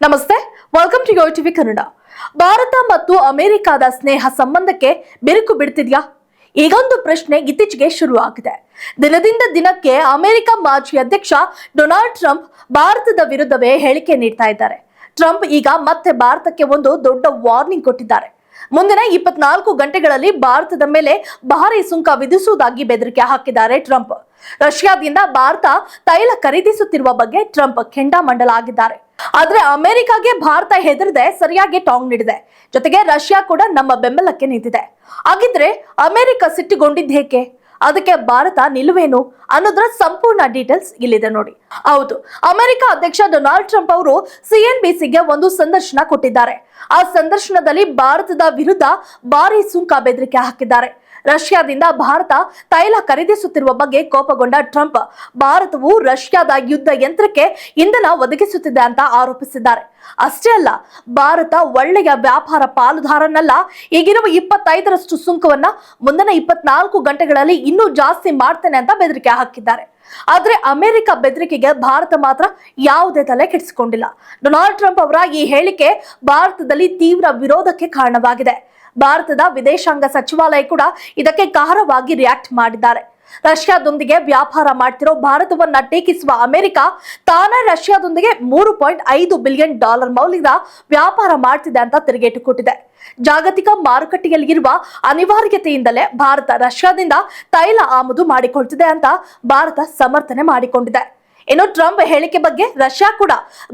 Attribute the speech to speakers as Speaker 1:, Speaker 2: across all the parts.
Speaker 1: ನಮಸ್ತೆ welcome to Yo TV Kannada. Bharat ಮತ್ತು ಅಮೆರಿಕದ ಸ್ನೇಹ ಸಂಬಂಧಕ್ಕೆ ಬಿರುಕು ಬಿಡ್ತಿದ್ಯಾ? ಈಗೊಂದು ಪ್ರಶ್ನೆ ಇತ್ತೀಚೆಗೆ ಶುರುವಾಗಿದೆ. ದಿನದಿಂದ ದಿನಕ್ಕೆ ಅಮೆರಿಕ ಮಾಜಿ ಅಧ್ಯಕ್ಷ ಡೊನಾಲ್ಡ್ ಟ್ರಂಪ್ ಭಾರತದ ವಿರುದ್ಧವೇ ಹೇಳಿಕೆ ನೀಡ್ತಾ ಇದ್ದಾರೆ. ಟ್ರಂಪ್ ಈಗ ಮತ್ತೆ ಭಾರತಕ್ಕೆ ಒಂದು ದೊಡ್ಡ ವಾರ್ನಿಂಗ್ ಕೊಟ್ಟಿದ್ದಾರೆ. ಮುಂದಿನ ಇಪ್ಪತ್ನಾಲ್ಕು ಗಂಟೆಗಳಲ್ಲಿ ಭಾರತದ ಮೇಲೆ ಭಾರಿ ಸುಂಕ ವಿಧಿಸುವುದಾಗಿ ಬೆದರಿಕೆ ಹಾಕಿದ್ದಾರೆ ಟ್ರಂಪ್. ರಷ್ಯಾದಿಂದ ಭಾರತ ತೈಲ ಖರೀದಿಸುತ್ತಿರುವ ಬಗ್ಗೆ ಟ್ರಂಪ್ ಕೆಂಡಾಮಂಡಲಾಗಿದ್ದಾರೆ ಆದ್ರೆ ಅಮೆರಿಕಾಗೆ ಭಾರತ ಹೆದರದೆ, ಸರಿಯಾಗಿ ಟಾಂಗ್ ನೀಡಿದೆ. ಜೊತೆಗೆ ರಷ್ಯಾ ಕೂಡ ನಮ್ಮ ಬೆಂಬಲಕ್ಕೆ ನಿಂತಿದೆ. ಹಾಗಿದ್ರೆ ಅಮೆರಿಕ ಸಿಟ್ಟುಗೊಂಡಿದ್ದೇಕೆ ಅದಕ್ಕೆ ಭಾರತ ನಿಲುವೇನು ಅನ್ನೋದ್ರ ಸಂಪೂರ್ಣ ಡೀಟೇಲ್ಸ್ ಇಲ್ಲಿದೆ ನೋಡಿ. ಹೌದು, ಅಮೆರಿಕ ಅಧ್ಯಕ್ಷ ಡೊನಾಲ್ಡ್ ಟ್ರಂಪ್ ಅವರು ಸಿಎನ್ಬಿಸಿಗೆ ಒಂದು ಸಂದರ್ಶನ ಕೊಟ್ಟಿದ್ದಾರೆ. ಆ ಸಂದರ್ಶನದಲ್ಲಿ ಭಾರತದ ವಿರುದ್ಧ ಭಾರಿ ಸುಂಕ ಬೆದರಿಕೆ ಹಾಕಿದ್ದಾರೆ. ರಷ್ಯಾದಿಂದ ಭಾರತ ತೈಲ ಖರೀದಿಸುತ್ತಿರುವ ಬಗ್ಗೆ ಕೋಪಗೊಂಡ ಟ್ರಂಪ್, ಭಾರತವು ರಷ್ಯಾದ ಯುದ್ಧ ಯಂತ್ರಕ್ಕೆ ಇಂಧನ ಒದಗಿಸುತ್ತಿದೆ ಅಂತ ಆರೋಪಿಸಿದ್ದಾರೆ. ಅಷ್ಟೇ ಅಲ್ಲ, ಭಾರತ ಒಳ್ಳೆಯ ವ್ಯಾಪಾರ ಪಾಲುದಾರನಲ್ಲ. ಈಗಿರುವ ಇಪ್ಪತ್ತೈದರಷ್ಟು ಸುಂಕವನ್ನ ಮುಂದಿನ ಇಪ್ಪತ್ನಾಲ್ಕು ಗಂಟೆಗಳಲ್ಲಿ ಇನ್ನೂ ಜಾಸ್ತಿ ಮಾಡ್ತೇನೆ ಅಂತ ಬೆದರಿಕೆ ಹಾಕಿದ್ದಾರೆ. ಆದ್ರೆ ಅಮೆರಿಕ ಬೆದರಿಕೆಗೆ ಭಾರತ ಮಾತ್ರ ಯಾವುದೇ ತಲೆ ಕೆಡಿಸಿಕೊಂಡಿಲ್ಲ. ಡೊನಾಲ್ಡ್ ಟ್ರಂಪ್ ಅವರ ಈ ಹೇಳಿಕೆ ಭಾರತದಲ್ಲಿ ತೀವ್ರ ವಿರೋಧಕ್ಕೆ ಕಾರಣವಾಗಿದೆ. ಭಾರತದ ವಿದೇಶಾಂಗ ಸಚಿವಾಲಯ ಕೂಡ ಇದಕ್ಕೆ ಖಾರವಾಗಿ ರಿಯಾಕ್ಟ್ ಮಾಡಿದ್ದಾರೆ. ರಷ್ಯಾದೊಂದಿಗೆ ವ್ಯಾಪಾರ ಮಾಡ್ತಿರೋ ಭಾರತವನ್ನ ಟೀಕಿಸುವ ಅಮೆರಿಕ ತಾನೇ ರಷ್ಯಾದೊಂದಿಗೆ ಮೂರು ಪಾಯಿಂಟ್ ಐದು ಬಿಲಿಯನ್ ಡಾಲರ್ ಮೌಲ್ಯದ ವ್ಯಾಪಾರ ಮಾಡ್ತಿದೆ ಅಂತ ತಿರುಗೇಟು ಕೊಟ್ಟಿದೆ. ಜಾಗತಿಕ ಮಾರುಕಟ್ಟೆಯಲ್ಲಿ ಇರುವ ಅನಿವಾರ್ಯತೆಯಿಂದಲೇ ಭಾರತ ರಷ್ಯಾದಿಂದ ತೈಲ ಆಮದು ಮಾಡಿಕೊಳ್ತಿದೆ ಅಂತ ಭಾರತ ಸಮರ್ಥನೆ ಮಾಡಿಕೊಂಡಿದೆ. ಇನ್ನು ಟ್ರಂಪ್ ಹೇಳಿಕೆ ಬಗ್ಗೆ ರಷ್ಯಾ ಕೂಡ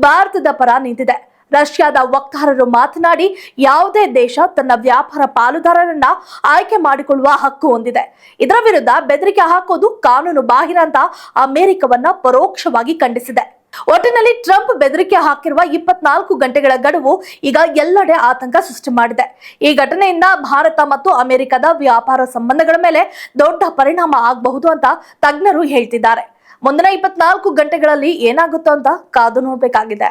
Speaker 1: ಭಾರತದ ಪರ ನಿಂತಿದೆ. ರಷ್ಯಾದ ವಕ್ತಾರರು ಮಾತನಾಡಿ, ಯಾವುದೇ ದೇಶ ತನ್ನ ವ್ಯಾಪಾರ ಪಾಲುದಾರರನ್ನ ಆಯ್ಕೆ ಮಾಡಿಕೊಳ್ಳುವ ಹಕ್ಕು ಹೊಂದಿದೆ. ಇದರ ವಿರುದ್ಧ ಬೆದರಿಕೆ ಹಾಕೋದು ಕಾನೂನು ಬಾಹಿರ ಅಂತ ಅಮೆರಿಕವನ್ನ ಪರೋಕ್ಷವಾಗಿ ಖಂಡಿಸಿದೆ. ಒಟ್ಟಿನಲ್ಲಿ ಟ್ರಂಪ್ ಬೆದರಿಕೆ ಹಾಕಿರುವ ಇಪ್ಪತ್ನಾಲ್ಕು ಗಂಟೆಗಳ ಗಡುವು ಈಗ ಎಲ್ಲೆಡೆ ಆತಂಕ ಸೃಷ್ಟಿ ಮಾಡಿದೆ. ಈ ಘಟನೆಯಿಂದ ಭಾರತ ಮತ್ತು ಅಮೆರಿಕದ ವ್ಯಾಪಾರ ಸಂಬಂಧಗಳ ಮೇಲೆ ದೊಡ್ಡ ಪರಿಣಾಮ ಆಗಬಹುದು ಅಂತ ತಜ್ಞರು ಹೇಳ್ತಿದ್ದಾರೆ. ಮುಂದಿನ ಇಪ್ಪತ್ನಾಲ್ಕು ಗಂಟೆಗಳಲ್ಲಿ ಏನಾಗುತ್ತೋ ಅಂತ ಕಾದು ನೋಡ್ಬೇಕಾಗಿದೆ.